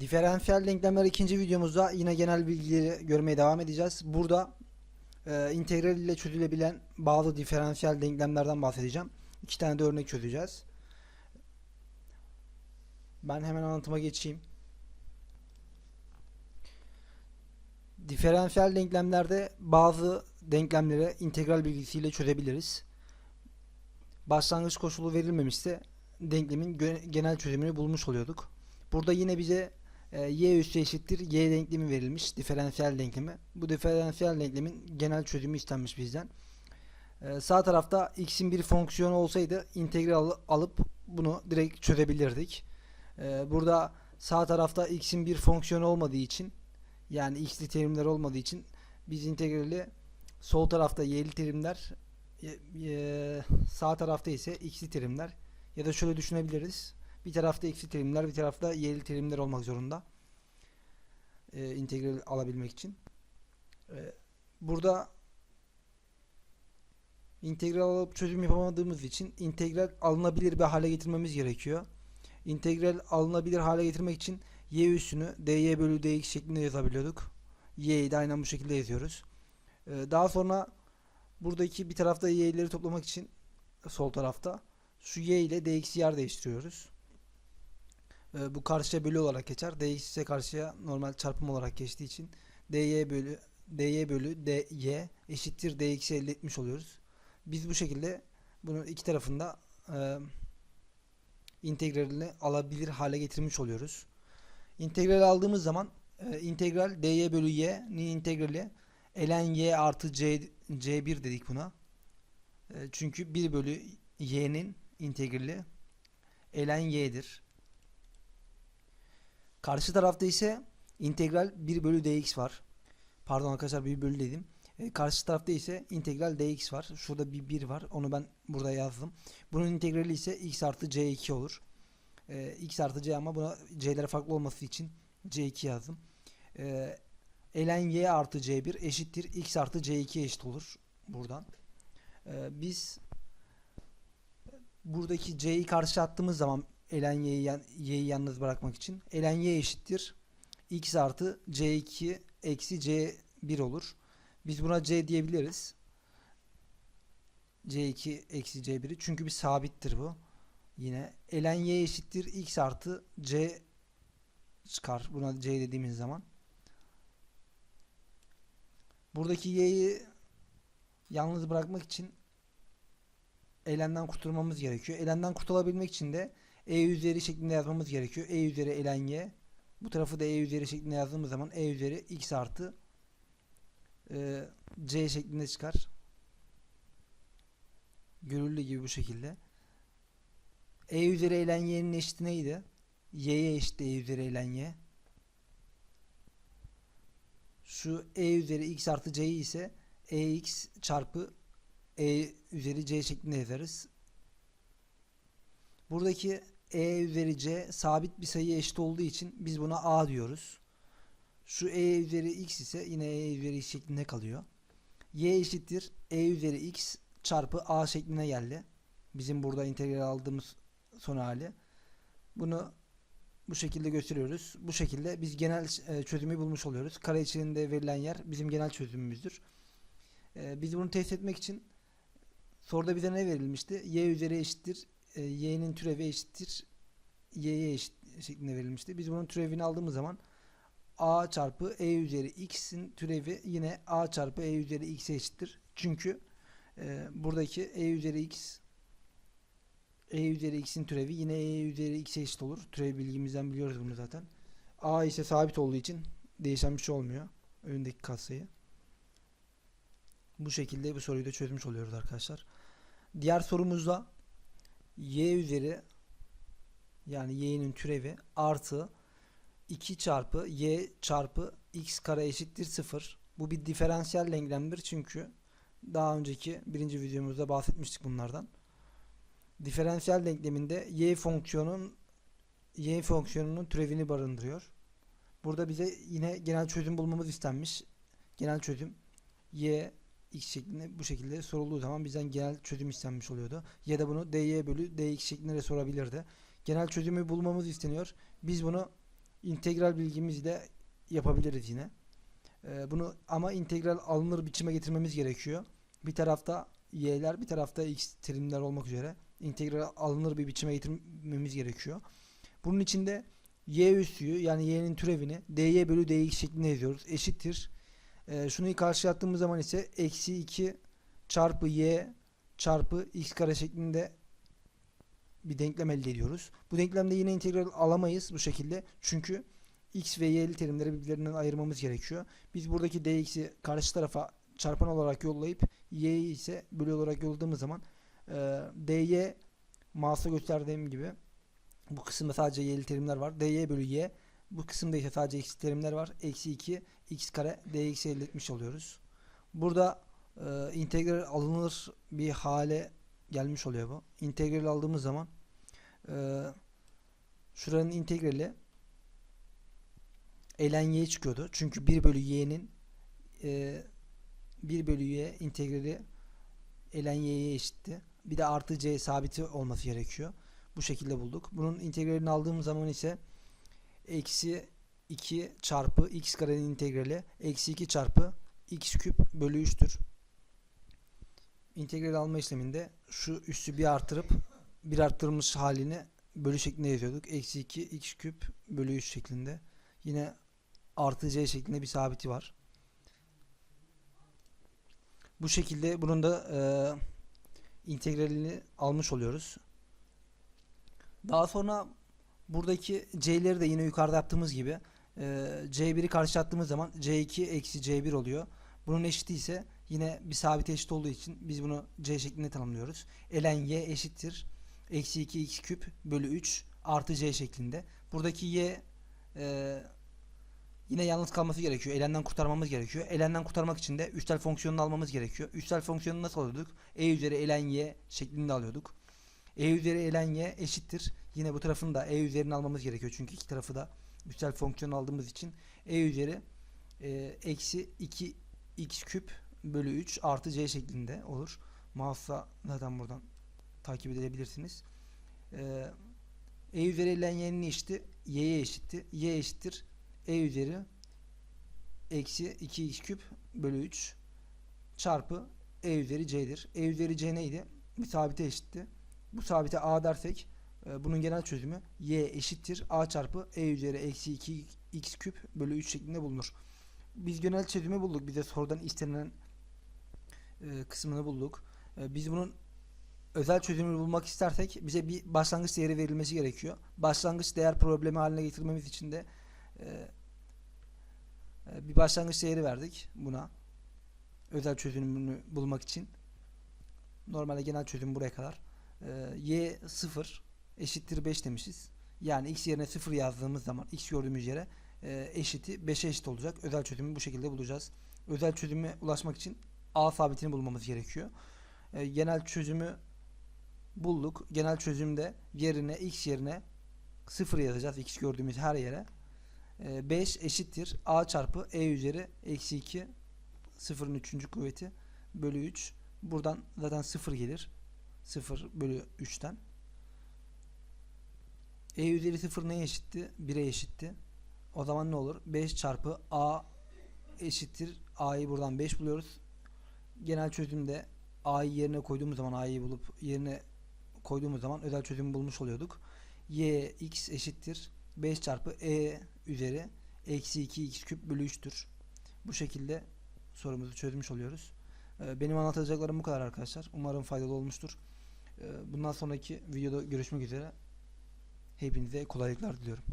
Diferansiyel denklemler ikinci videomuzda yine genel bilgileri görmeye devam edeceğiz. Burada e, integral ile çözülebilen bazı diferansiyel denklemlerden bahsedeceğim. İki tane de örnek çözeceğiz. Ben hemen anlatıma geçeyim. Diferansiyel denklemlerde bazı denklemleri integral bilgisiyle çözebiliriz. Başlangıç koşulu verilmemişse denklemin genel çözümünü bulmuş oluyorduk. Burada yine bize y üssü eşittir y denklemi verilmiş. Diferansiyel denklemi. Bu diferansiyel denklemin genel çözümü istenmiş bizden. E, sağ tarafta x'in bir fonksiyonu olsaydı integral al- alıp bunu direkt çözebilirdik. E, burada sağ tarafta x'in bir fonksiyonu olmadığı için yani x'li terimler olmadığı için biz integrali sol tarafta y'li terimler sağ tarafta ise x'li terimler ya da şöyle düşünebiliriz. Bir tarafta eksi terimler, bir tarafta y'li terimler olmak zorunda. Ee, integral alabilmek için. Ee, burada integral alıp çözüm yapamadığımız için integral alınabilir bir hale getirmemiz gerekiyor. İntegral alınabilir hale getirmek için y üssünü dy bölü dx şeklinde yazabiliyorduk. y'yi de aynen bu şekilde yazıyoruz. Ee, daha sonra buradaki bir tarafta y'leri toplamak için sol tarafta şu y ile dx'i yer değiştiriyoruz. Ee, bu karşıya bölü olarak geçer. dx karşıya normal çarpım olarak geçtiği için dy bölü dy bölü dy eşittir dx'i elde etmiş oluyoruz. Biz bu şekilde bunun iki tarafında e, integralini alabilir hale getirmiş oluyoruz. İntegral aldığımız zaman e, integral dy bölü y'nin integrali ln y artı c c1 dedik buna. E, çünkü 1 bölü y'nin integrali ln y'dir. Karşı tarafta ise integral 1 bölü dx var. Pardon arkadaşlar 1 bölü dedim. E, karşı tarafta ise integral dx var. Şurada bir 1 var. Onu ben burada yazdım. Bunun integrali ise x artı c2 olur. E, x artı c ama buna c'lere farklı olması için c2 yazdım. E, ln y artı c1 eşittir x artı c2 eşit olur. Buradan. E, biz buradaki c'yi karşı attığımız zaman ln y'yi, yan- y'yi yalnız bırakmak için ln y eşittir x artı c2 eksi c1 olur. Biz buna c diyebiliriz. c2 eksi c1'i çünkü bir sabittir bu. Yine ln y eşittir x artı c çıkar. Buna c dediğimiz zaman. Buradaki y'yi yalnız bırakmak için ln'den kurtulmamız gerekiyor. ln'den kurtulabilmek için de e üzeri şeklinde yazmamız gerekiyor. e üzeri ln y. Bu tarafı da e üzeri şeklinde yazdığımız zaman e üzeri x artı e, c şeklinde çıkar. Görüldüğü gibi bu şekilde. e üzeri ln y'nin eşiti neydi? y'ye eşit e üzeri ln y. Şu e üzeri x artı c'yi ise ex çarpı e üzeri c şeklinde yazarız. Buradaki e üzeri c sabit bir sayıya eşit olduğu için biz buna a diyoruz. Şu e üzeri x ise yine e üzeri x şeklinde kalıyor. y eşittir e üzeri x çarpı a şekline geldi. Bizim burada integral aldığımız son hali. Bunu bu şekilde gösteriyoruz. Bu şekilde biz genel e, çözümü bulmuş oluyoruz. Kare içinde verilen yer bizim genel çözümümüzdür. E, biz bunu test etmek için soruda bize ne verilmişti? y üzeri eşittir e, y'nin türevi eşittir y'ye eşit şeklinde verilmişti. Biz bunun türevini aldığımız zaman a çarpı e üzeri x'in türevi yine a çarpı e üzeri x'e eşittir. Çünkü e, buradaki e üzeri x e üzeri x'in türevi yine e üzeri x'e eşit olur. Türev bilgimizden biliyoruz bunu zaten. a ise sabit olduğu için değişen bir şey olmuyor. Önündeki katsayı. Bu şekilde bu soruyu da çözmüş oluyoruz arkadaşlar. Diğer sorumuzda y üzeri yani y'nin türevi artı 2 çarpı y çarpı x kare eşittir 0. Bu bir diferansiyel denklemdir çünkü daha önceki birinci videomuzda bahsetmiştik bunlardan. Diferansiyel denkleminde y fonksiyonun y fonksiyonunun türevini barındırıyor. Burada bize yine genel çözüm bulmamız istenmiş. Genel çözüm y x şeklinde bu şekilde sorulduğu zaman bizden genel çözüm istenmiş oluyordu. Ya da bunu dy bölü dx şeklinde de sorabilirdi. Genel çözümü bulmamız isteniyor. Biz bunu integral bilgimizi de yapabiliriz yine. Ee, bunu ama integral alınır biçime getirmemiz gerekiyor. Bir tarafta y'ler bir tarafta x terimler olmak üzere integral alınır bir biçime getirmemiz gerekiyor. Bunun için de y üssüyü yani y'nin türevini dy bölü dx şeklinde yazıyoruz. Eşittir. Ee, şunu karşıya attığımız zaman ise eksi 2 çarpı y çarpı x kare şeklinde bir denklem elde ediyoruz. Bu denklemde yine integral alamayız bu şekilde. Çünkü x ve y'li terimleri birbirlerinden ayırmamız gerekiyor. Biz buradaki dx'i karşı tarafa çarpan olarak yollayıp y'yi ise bölü olarak yolladığımız zaman e, dy mouse'a gösterdiğim gibi bu kısımda sadece y'li terimler var. dy bölü y bu kısımda ise sadece x terimler var. Eksi 2 x kare dx elde etmiş oluyoruz. Burada e, integral alınır bir hale gelmiş oluyor bu. İntegral aldığımız zaman e, şuranın integrali ln y çıkıyordu. Çünkü 1 bölü y'nin e, 1 bölü y integrali ln y'ye eşitti. Bir de artı c sabiti olması gerekiyor. Bu şekilde bulduk. Bunun integralini aldığımız zaman ise eksi 2 çarpı x karenin integrali eksi 2 çarpı x küp bölü 3'tür. İntegral alma işleminde şu üssü bir artırıp bir arttırılmış halini bölü şeklinde yazıyorduk. Eksi 2 x küp bölü 3 şeklinde. Yine artı c şeklinde bir sabiti var. Bu şekilde bunun da e, integralini almış oluyoruz. Daha sonra buradaki c'leri de yine yukarıda yaptığımız gibi e, c1'i karşı attığımız zaman c2 eksi c1 oluyor. Bunun eşiti ise yine bir sabite eşit olduğu için biz bunu c şeklinde tanımlıyoruz. ln y eşittir. Eksi 2 x küp bölü 3 artı c şeklinde. Buradaki y e, yine yalnız kalması gerekiyor. Ln'den kurtarmamız gerekiyor. Ln'den kurtarmak için de üstel fonksiyonunu almamız gerekiyor. Üstel fonksiyonunu nasıl alıyorduk? e üzeri ln y şeklinde alıyorduk. e üzeri ln y eşittir. Yine bu tarafını da e üzerini almamız gerekiyor. Çünkü iki tarafı da üstel fonksiyon aldığımız için e üzeri e, eksi 2 x küp bölü 3 artı c şeklinde olur. Mouse'la zaten buradan takip edebilirsiniz. Ee, e üzeri ln y'nin eşiti y'ye eşitti. y eşittir e üzeri eksi 2x küp bölü 3 çarpı e üzeri c'dir. e üzeri c neydi? Bir sabite eşitti. Bu sabite a dersek e, bunun genel çözümü y eşittir a çarpı e üzeri eksi 2 x küp bölü 3 şeklinde bulunur. Biz genel çözümü bulduk. Bize sorudan istenilen e, kısmını bulduk. E, biz bunun özel çözümünü bulmak istersek bize bir başlangıç değeri verilmesi gerekiyor. Başlangıç değer problemi haline getirmemiz için de e, e, bir başlangıç değeri verdik buna. Özel çözümünü bulmak için. Normalde genel çözüm buraya kadar. E, y 0 eşittir 5 demişiz. Yani x yerine 0 yazdığımız zaman x gördüğümüz yere e, eşiti 5'e eşit olacak. Özel çözümü bu şekilde bulacağız. Özel çözüme ulaşmak için a sabitini bulmamız gerekiyor. E, genel çözümü bulduk. Genel çözümde yerine x yerine 0 yazacağız. x gördüğümüz her yere. E, 5 eşittir a çarpı e üzeri eksi 2 0'ın 3. kuvveti bölü 3. Buradan zaten 0 gelir. 0 bölü 3'ten. E üzeri 0 neye eşitti? 1'e eşitti. O zaman ne olur? 5 çarpı a eşittir. a'yı buradan 5 buluyoruz. Genel çözümde a'yı yerine koyduğumuz zaman a'yı bulup yerine koyduğumuz zaman özel çözümü bulmuş oluyorduk. y x eşittir. 5 çarpı e üzeri eksi 2 x küp bölü 3'tür. Bu şekilde sorumuzu çözmüş oluyoruz. Ee, Benim anlatacaklarım bu kadar arkadaşlar. Umarım faydalı olmuştur. Ee, Bundan sonraki videoda görüşmek üzere. Hepinize kolaylıklar diliyorum.